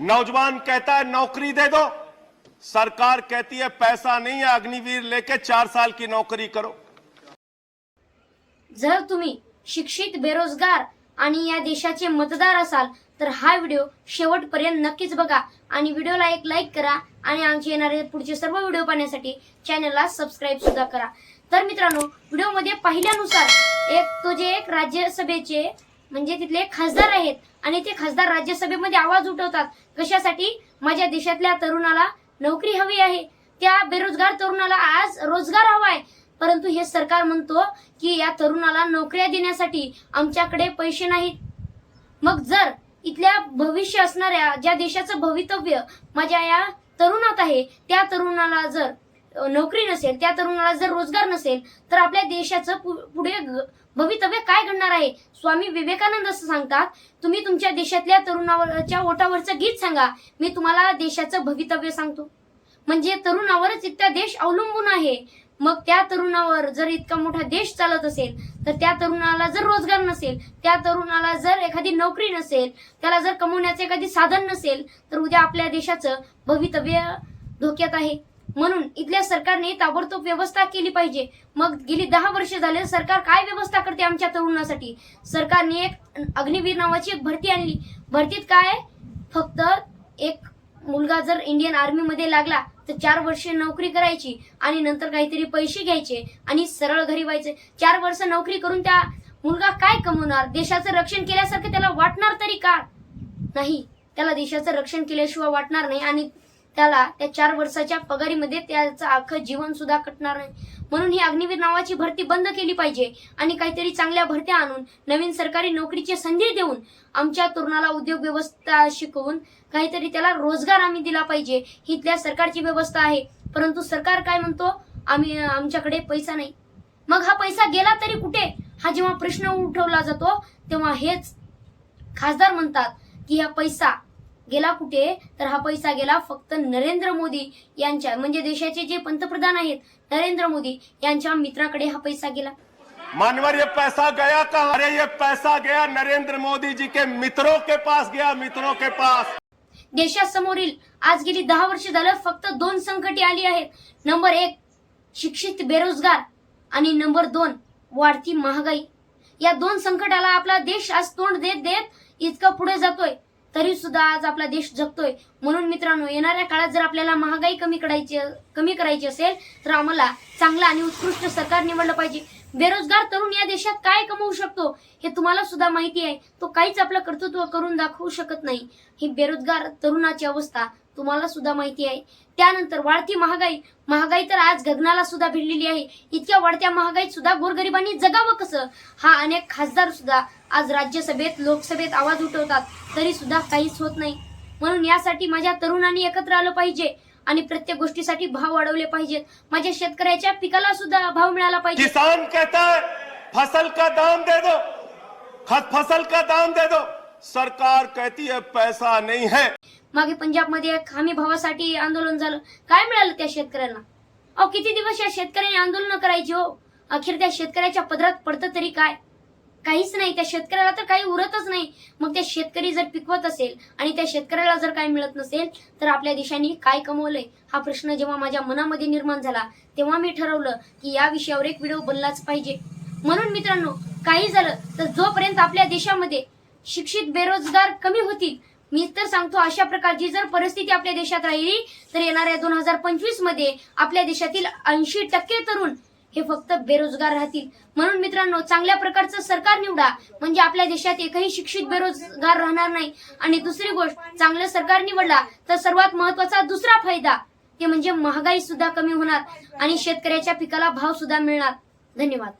नौजवान कहता है नौकरी दे दो। सरकार कहती है पैसा नहीं है अग्निवीर लेके चार साल की नौकरी करो। जर तुम्ही शिक्षित बेरोजगार आणि या देशाचे मतदार असाल तर हा व्हिडिओ शेवटपर्यंत नक्कीच बघा आणि व्हिडिओला एक लाईक करा आणि आमचे येणारे पुढचे सर्व व्हिडिओ पाहण्यासाठी चॅनलला सबस्क्राईब सुद्धा करा. तर मित्रांनो व्हिडिओमध्ये पाहिल्यानुसार एक तो जे एक राज्यसभेचे म्हणजे तिथले खासदार आहेत आणि ते खासदार राज्यसभेमध्ये आवाज उठवतात. कशासाठी? माझ्या देशातल्या तरुणाला नोकरी हवी आहे. त्या बेरोजगार तरुणाला आज रोजगार हवा आहे परंतु हे सरकार म्हणतो की या तरुणाला नोकऱ्या देण्यासाठी आमच्याकडे पैसे नाहीत. मग जर इथल्या भविष्य असणाऱ्या ज्या देशाचं भवितव्य माझ्या या तरुणात आहे त्या तरुणाला जर नोकरी नसेल त्या तरुणाला जर रोजगार नसेल तर आपल्या देशाचं पु- पुढे भवितव्य काय घडणार आहे? स्वामी विवेकानंद असं सांगतात तुम्ही तुमच्या देशातल्या तरुणावरच्या ओटावरचं गीत सांगा मी तुम्हाला देशाचं भवितव्य सांगतो. म्हणजे तरुणावरच इतका देश अवलंबून आहे. मग त्या तरुणावर जर इतका मोठा देश चालत असेल तर त्या तरुणाला जर रोजगार नसेल त्या तरुणाला जर एखादी नोकरी नसेल त्याला जर कमवण्याचं एखादी साधन नसेल तर उद्या आपल्या देशाचं भवितव्य धोक्यात आहे. म्हणून इथल्या सरकारने ताबडतोब व्यवस्था केली पाहिजे. मग गेली दहा वर्ष झाले सरकार काय व्यवस्था करते आमच्या तरुणासाठी? सरकारने एक अग्निवीर नावाची एक भरती आणली. भरतीत काय? फक्त एक मुलगा जर इंडियन आर्मी मध्ये लागला तर चार वर्ष नोकरी करायची आणि नंतर काहीतरी पैसे घ्यायचे आणि सरळ घरी व्हायचे. चार वर्ष नोकरी करून त्या मुलगा काय कमवणार? देशाचं रक्षण केल्यासारखं त्याला वाटणार तरी का? नाही. त्याला देशाचं रक्षण केल्याशिवाय वाटणार नाही आणि त्याला त्या चार वर्षाच्या पगारीमध्ये त्याचं अख्खं जीवन सुद्धा कटणार नाही. म्हणून ही अग्निवीर नावाची भरती बंद केली पाहिजे आणि काहीतरी चांगल्या भरत्या आणून नवीन सरकारी नोकरीची संधी देऊन आमच्या तरुणाला उद्योग व्यवस्था शिकवून काहीतरी त्याला रोजगार आम्ही दिला पाहिजे. ही इथल्या सरकारची व्यवस्था आहे. परंतु सरकार काय म्हणतो? आम्ही आमच्याकडे पैसा नाही. मग हा पैसा गेला तरी कुठे? हा जेव्हा प्रश्न उठवला जातो तेव्हा हेच खासदार म्हणतात की हा पैसा गेला कुठे? तर हा पैसा गेला फक्त नरेंद्र मोदी यांच्या म्हणजे देशाचे जे पंतप्रधान आहेत नरेंद्र मोदी यांच्या मित्राकडे हा पैसा गेला. मानवर ये पैसा गया कहाँ? अरे ये पैसा गया नरेंद्र मोदी जी के मित्रों के पास गया मित्रों के पास। देशासमोरील आज गेली दहा वर्ष झालं फक्त दोन संकटे आली आहेत. नंबर एक शिक्षित बेरोजगार आणि नंबर दोन वाढती महागाई. या दोन संकटाला आपला देश आज तोंड देत देत इतका पुढे जातोय. तरी सुद्धा आज आपला देश जगतोय. म्हणून मित्रांनो येणाऱ्या काळात जर आपल्याला महागाई कमी करायची कमी करायची असेल तर आम्हाला चांगलं आणि उत्कृष्ट सरकार निवडलं पाहिजे. बेरोजगार तरुण या देशात काय कमवू शकतो हे तुम्हाला सुद्धा माहिती आहे. तो काहीच आपलं कर्तृत्व करून दाखवू शकत नाही. ही बेरोजगार तरुणाची अवस्था तुम्हाला सुद्धा माहिती आहे. त्यानंतर वाढती महागाई. महागाई तर आज गगनाला सुद्धा भिडलेली आहे. इतक्या वाढत्या महागाईत सुद्धा गोरगरिबांनी जगावं कसं? हा अनेक खासदार सुद्धा आज राज्यसभेत लोकसभेत आवाज उठवतात. तरी सुद्धा काहीच होत नाही. म्हणून यासाठी माझ्या तरुणांनी एकत्र आलं पाहिजे आणि प्रत्येक गोष्टीसाठी भाव वाढवले पाहिजेत. माझ्या शेतकऱ्याच्या पिकाला सुद्धा भाव मिळाला पाहिजे. किसान कहता है फसल का दाम दे दो. खत फसल का दाम दे दो. सरकार कहती है पैसा नहीं है। मागे पंजाबमध्ये एक हमी भावासाठी आंदोलन झालं. काय मिळालं त्या शेतकऱ्यांना? अहो किती दिवस या शेतकऱ्यांनी आंदोलन करायची हो? अखेर त्या शेतकऱ्याच्या पदरात पडतं तरी काय? काहीच नाही. त्या शेतकऱ्याला तर काही उरतच नाही. मग त्या शेतकरी जर पिकवत असेल आणि त्या शेतकऱ्याला जर काही मिळत नसेल तर आपल्या देशाने काय कमवलंय? हा प्रश्न जेव्हा माझ्या मनामध्ये निर्माण झाला तेव्हा मी ठरवलं की या विषयावर एक व्हिडिओ बनलाच पाहिजे. म्हणून मित्रांनो काही झालं तर जोपर्यंत आपल्या देशामध्ये शिक्षित बेरोजगार कमी होतील. मी तर सांगतो अशा प्रकारची जर परिस्थिती आपल्या देशात राहिली तर येणाऱ्या दोन हजार पंचवीसमध्ये आपल्या देशातील ऐंशी टक्के तरुण हे फक्त बेरोजगार राहतील. म्हणून मित्रांनो चांगल्या प्रकारचं सरकार निवडा. म्हणजे आपल्या देशात एकही शिक्षित बेरोजगार राहणार नाही. आणि दुसरी गोष्ट चांगलं सरकार निवडला तर सर्वात महत्त्वाचा दुसरा फायदा ते म्हणजे महागाई सुद्धा कमी होणार आणि शेतकऱ्याच्या पिकाला भाव सुद्धा मिळणार. धन्यवाद.